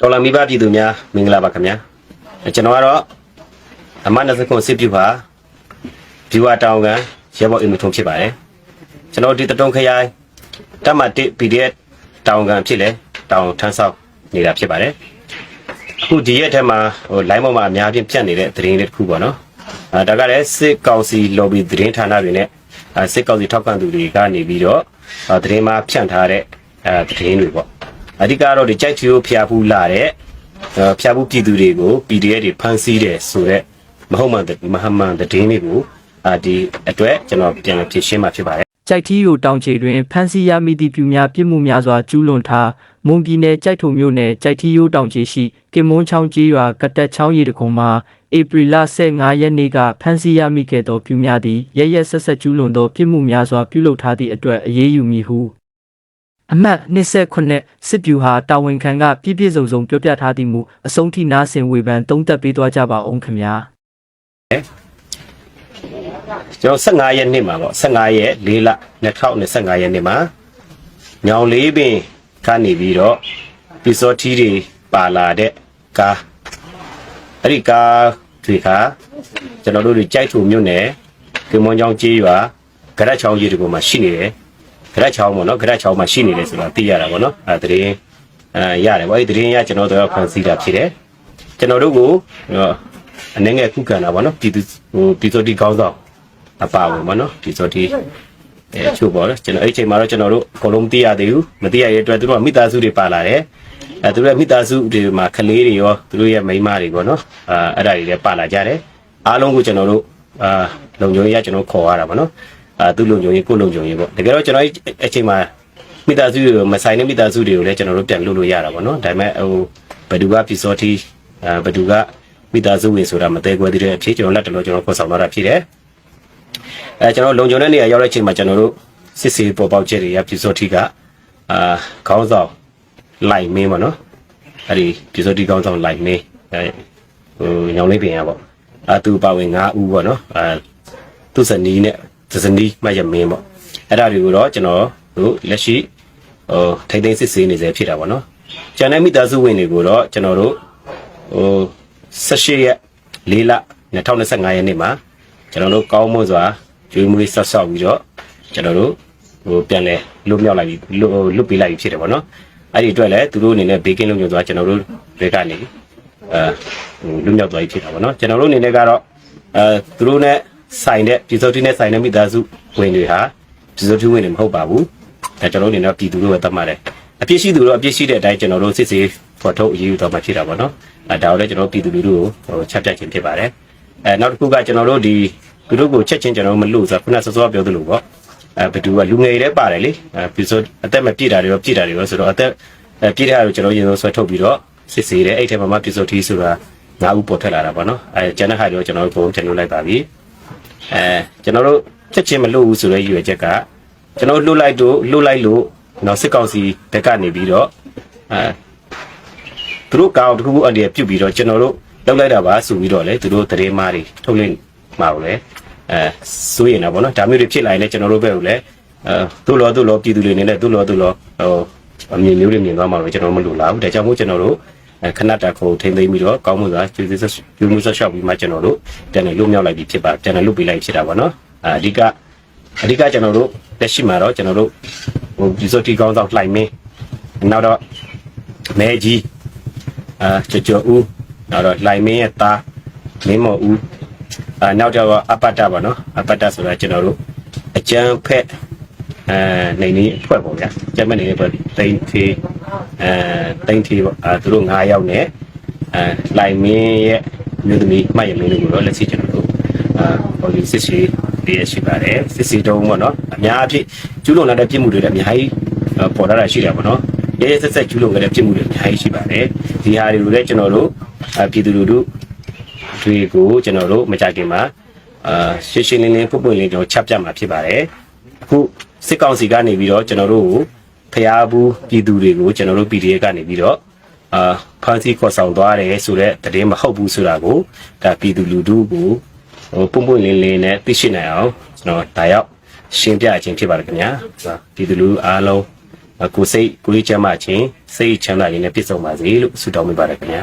တော်လာမိဘပြည်သူများမင်္ဂလာပါခင်ဗျာအဲကျွန်တော်ကတော့အမတ်20ခုစစ်ပြုပါဘီဝါတောင်ကန်ရဲဘော်အင်မထုံဖြစ်ပါတယ်ကျွန်တော်ဒီတတုံခရိုင်တမတ်1 PDF တောင်ကန်ဖြစ်လေတောင်ထမ်းဆောက်နေတာဖြစ်ပါတယ်အခုဒီရက်ထဲမှာဟို line ပေါ်မှာအများကြီးပြတ်နေတဲ့သတင်းလေးတစ်ခုပေါ့နော်အဲဒါကလည်းစစ်ကောင်စီ lobby သတင်းဌာနတွေနဲ့အဲစစ်ကောင်စီထောက်ခံသူတွေကနေပြီးတော့အဲသတင်းမှာဖြန့်ထားတဲ့အဲသတင်းတွေပေါ့ အဓိကတော့ဒီကြိုက်ချီကိုဖျားဖူးလာတဲ့အဲဖျားဖူးပြည်သူတွေကို PDF တွေဖမ်းဆီးတယ်ဆိုတော့မဟုတ်မှန်တဲ့မဟာမှန်တဲ့ဒင်းတွေကိုအာဒီအတွက်ကျွန်တော်ပြန်လည်ဖြည့်ရှင်းမှာဖြစ်ပါတယ်ကြိုက်ထီးရိုတောင်ချေတွင်ဖမ်းဆီးရမိသည့်ပြူများပြစ်မှုများစွာကျူးလွန်ထားမွန်ပြည်နယ်ကြိုက်ထုံမြို့နယ်ကြိုက်ထီးရိုတောင်ချေရှိကင်မွန်းချောင်းကြီးရွာကတက်ချောင်းရီတကုံမှာဧပြီလ15ရက်နေ့ကဖမ်းဆီးရမိခဲ့သောပြူများသည်ရရက်ဆက်ဆက်ကျူးလွန်သောပြစ်မှုများစွာပြုလုပ်ထားသည့်အတွက်အရေးယူမည်ဟု အမှတ်29စစ်ပြူဟာတာဝန်ခံကပြည့်ပြည့်စုံစုံပြောပြထားသည်မူအဆုံးထိနားဆင်ဝေဖန်သုံးသပ်ပေးသွားကြပါအောင်ခင်ဗျာကျွန်တော်15ရက်နေ့မှာပေါ့15ရက်4လ2025ရက်နေ့မှာညောင်လေးပင်ကနေပြီးတော့ပီစောထီးတွေပါလာတဲ့ကားအဲ့ဒီကားတွေကကျွန်တော်တို့တွေကြိုက်ထုံမြို့နယ်ကင်မွန်ချောင်းကျေးရွာဂရက်ချောင်းကြီးတကူမှာရှိနေတယ် ဂရက်ချောင်းပေါ့နော်ဂရက်ချောင်းမှာရှိနေတယ်ဆိုတာသိရတာပေါ့နော်အဲတရင်အဲရတယ်ပေါ့အဲ့ဒီတရင်ရကျွန်တော်တို့ကဖန်စီတာဖြစ်တယ်ကျွန်တော်တို့ကိုအနေငယ်ခုခံတာပေါ့နော်ပြည်သူဟိုပြည်သူတီကောင်းဆောင်အပါဝင်ပေါ့နော်ပြည်သူတီအဲချို့ပေါ့နော်ကျွန်တော်အဲ့ဒီချိန်မှာတော့ကျွန်တော်တို့အကုန်လုံးမသိရသေးဘူးမသိရတဲ့အတွက်သူတို့ကမိသားစုတွေပါလာတယ်အဲသူတို့ရဲ့မိသားစုတွေမှာကလေးတွေရောသူတို့ရဲ့မိန်းမတွေပေါ့နော်အာအဲ့ဒါတွေလည်းပါလာကြတယ်အားလုံးကိုကျွန်တော်တို့အာလုံခြုံရေးရကျွန်တော်ခေါ်ရတာပေါ့နော် အာသူ့လုံခြုံရေးကိုယ့်လုံခြုံရေးပေါ့တကယ်တော့ကျွန်တော်အဲ့အချိန်မှာမိသားစုတွေကိုမဆိုင်တဲ့မိသားစုတွေကိုလည်းကျွန်တော်တို့ပြန်လုပ်လို့ရတာပေါ့နော်ဒါပေမဲ့ဟိုဘယ်သူကပြည်စောတီအာဘယ်သူကမိသားစုဝင်ဆိုတာမသေးခွဲသေးတဲ့အဖြစ်ကျွန်တော်လက်တလို့ကျွန်တော်ခေါ်ဆောင်လာတာဖြစ်တယ်အဲကျွန်တော်လုံခြုံတဲ့နေရာရောက်တဲ့အချိန်မှာကျွန်တော်တို့စစ်စေးပေါ်ပေါက်ချက်တွေရပြူစောတိကအာခေါင်းဆောင်လိုက်မင်းပါနော်အဲ့ဒီပြူစောတိခေါင်းဆောင်လိုက်မင်းအဲဟိုညောင်လေးပင်ရပေါ့အာသူပါဝင်9ဦးပေါ့နော်အာသူစနီးနဲ့ သစနီးမှရမင်းပေါ့အဲ့ဒါတွေကိုတော့ကျွန်တော်တို့လက်ရှိဟိုထိမ့်သိမ်းစစ်ဆေးနေစေဖြစ်တာပေါ့နော်ကျန်တဲ့မိသားစုဝင်တွေကိုတော့ကျွန်တော်တို့ဟို18ရက်4လ2025ရက်နေ့မှာကျွန်တော်တို့ကောင်းမွန်စွာကျွေးမွေးဆက်ဆောက်ပြီးတော့ကျွန်တော်တို့ဟိုပြန်လဲလွတ်မြောက်လိုက်ပြီးလွတ်လွတ်ပေးလိုက်ပြီးဖြစ်တယ်ပေါ့နော်အဲ့ဒီအတွက်လည်းသူတို့အနေနဲ့ဘေးကင်းလုံခြုံစွာကျွန်တော်တို့တွေကနေအဲဟိုလွတ်မြောက်သွားပြီဖြစ်တာပေါ့နော်ကျွန်တော်တို့အနေနဲ့ကတော့အဲသူတို့နဲ့ ဆိုင်တဲ့ပြည်စောတိနဲ့ဆိုင်တဲ့မိသားစုဝင်တွေဟာပြည်စောတိဝင်တွေမဟုတ်ပါဘူးဒါကျွန်တော်တို့အနေနဲ့ပြည်သူတို့ပဲသတ်မှတ်တယ်အပြစ်ရှိသူတို့အပြစ်ရှိတဲ့အတိုင်းကျွန်တော်တို့စစ်ဆေးဖော်ထုတ်အရေးယူတော့မှဖြစ်တာပေါ့နော်အဲဒါကိုလည်းကျွန်တော်တို့ပြည်သူလူထုကိုဟိုချက်ပြခြင်းဖြစ်ပါတယ်အဲနောက်တစ်ခုကကျွန်တော်တို့ဒီသူတို့ကိုချက်ချင်းကျွန်တော်တို့မလို့ဆိုတော့ခုနစောစောပြောသလိုပေါ့အဲဘယ်သူကလူငယ်တွေပါတယ်လေအဲပြီးဆိုအသက်မပြည့်တာတွေရောပြည့်တာတွေရောဆိုတော့အသက်အဲပြည့်တာတွေကျွန်တော်ရင်ဆုံးဆွဲထုတ်ပြီးတော့စစ်ဆေးတယ်အဲ့ထဲမှာမှပြည့်စုံထီးဆိုတာငါးဦးပေါ်ထွက်လာတာပေါ့နော်အဲကျန်တဲ့ဟာတွေရောကျွန်တော်တို့ပုံကျွန်တော်လိုက်ပါပြီ အဲကျွန်တော်တို့ချက်ချင်းမလို့ဘူးဆိုတဲ့ရည်ရွယ်ချက်ကကျွန်တော်လှုပ်လိုက်တော့လှုပ်လိုက်လို့နော်စစ်ကောင်စီဘက်ကနေပြီးတော့အဲသူတို့ကောင်းတစ်ခုခုအနေနဲ့ပြုတ်ပြီးတော့ကျွန်တော်တို့လောက်လိုက်တာပါဆိုပြီးတော့လေသူတို့တရေမားတွေထုတ်လင်းမှာကိုလေအဲစိုးရင်တော့ဗောနော်ဒါမျိုးတွေဖြစ်လာရင်လည်းကျွန်တော်တို့ဘက်ကိုလည်းအဲသူ့လောသူ့လောပြည်သူတွေနေနဲ့သူ့လောသူ့လောဟိုအမြင်မျိုးတွေမြင်သွားမှာလို့ကျွန်တော်မလို့လားဘူးဒါကြောင့်မို့ကျွန်တော်တို့အဲ ခဏတာခုံထိမ့်သိမ်းပြီးတော့ကောင်းမှုသာကျေးဇူးဆက်ပြုမှုဆက်လျှောက်ပြီးမှကျွန်တော်တို့ပြန်လည်လွတ်မြောက်လိုက်ပြီဖြစ်ပါပြန်လည်လွတ်ပေးလိုက်ဖြစ်တာဗောနော်အဲအဓိကအဓိကကျွန်တော်တို့လက်ရှိမှာတော့ကျွန်တော်တို့ဟိုဒီစတီကောင်းဆောင်လှိုင်မင်းနောက်တော့မဲကြီးအာကျော်ကျော်ဦးနောက်တော့လှိုင်မင်းရဲ့သားမင်းမော်ဦးအာနောက်တော့အပတ္တပါနော်အပတ္တဆိုတာကျွန်တော်တို့အကျန်းဖက်အဲနေနေအဖွဲ့ပေါ့ဗျာကျမ်းမနေနေဖွဲ့တိန်သေး အဲတိန်သေးပေါ့အာသူတို့9ယောက်နဲ့အဲလှိုင်မင်းရဲ့မြို့သမီးမှတ်ရမင်းတို့ကိုတော့လက်ရှိကျွန်တော်တို့အာဟိုဒီစစ်စီတည်းရှိပါတယ်စစ်စီတုံးပေါ့နော်အများအဖြစ်ကျူးလွန်လာတဲ့ပြစ်မှုတွေလည်းအများကြီးပေါ်လာတာရှိတယ်ပေါ့နော်ရဲရဲဆက်ဆက်ကျူးလွန်ခဲ့တဲ့ဖြစ်မှုတွေအများကြီးရှိပါတယ်ဒီဟာတွေကိုလည်းကျွန်တော်တို့အပြည်သူလူထုတွေကိုကျွန်တော်တို့မကြခင်မှာအာရှင်းရှင်းလင်းလင်းပုတ်ပွင့်လင်းကျွန်တော်ချက်ပြမှာဖြစ်ပါတယ်အခုစစ်ကောင်စီကနေပြီးတော့ကျွန်တော်တို့ကို ဖျားဘူးပြည်သူတွေကိုကျွန်တော်တို့ PDF ကနေပြီးတော့အာဖန်စီခေါ်ဆောင်သွားတယ်ဆိုတော့တည်င်းမဟုတ်ဘူးဆိုတာကိုဒါပြည်သူလူထုကိုဟိုပုံပွင့်လင်းလင်းနဲ့သိရှိနိုင်အောင်ကျွန်တော်ဒါရောက်ရှင်းပြခြင်းဖြစ်ပါတယ်ခင်ဗျာပြည်သူလူအားလုံးကိုယ်စိတ်ကိုယ်ရေးချမ်းသာခြင်းစိတ်ချမ်းသာခြင်းနဲ့ပြည့်စုံပါစေလို့ဆုတောင်းမိပါတယ်ခင်ဗျာ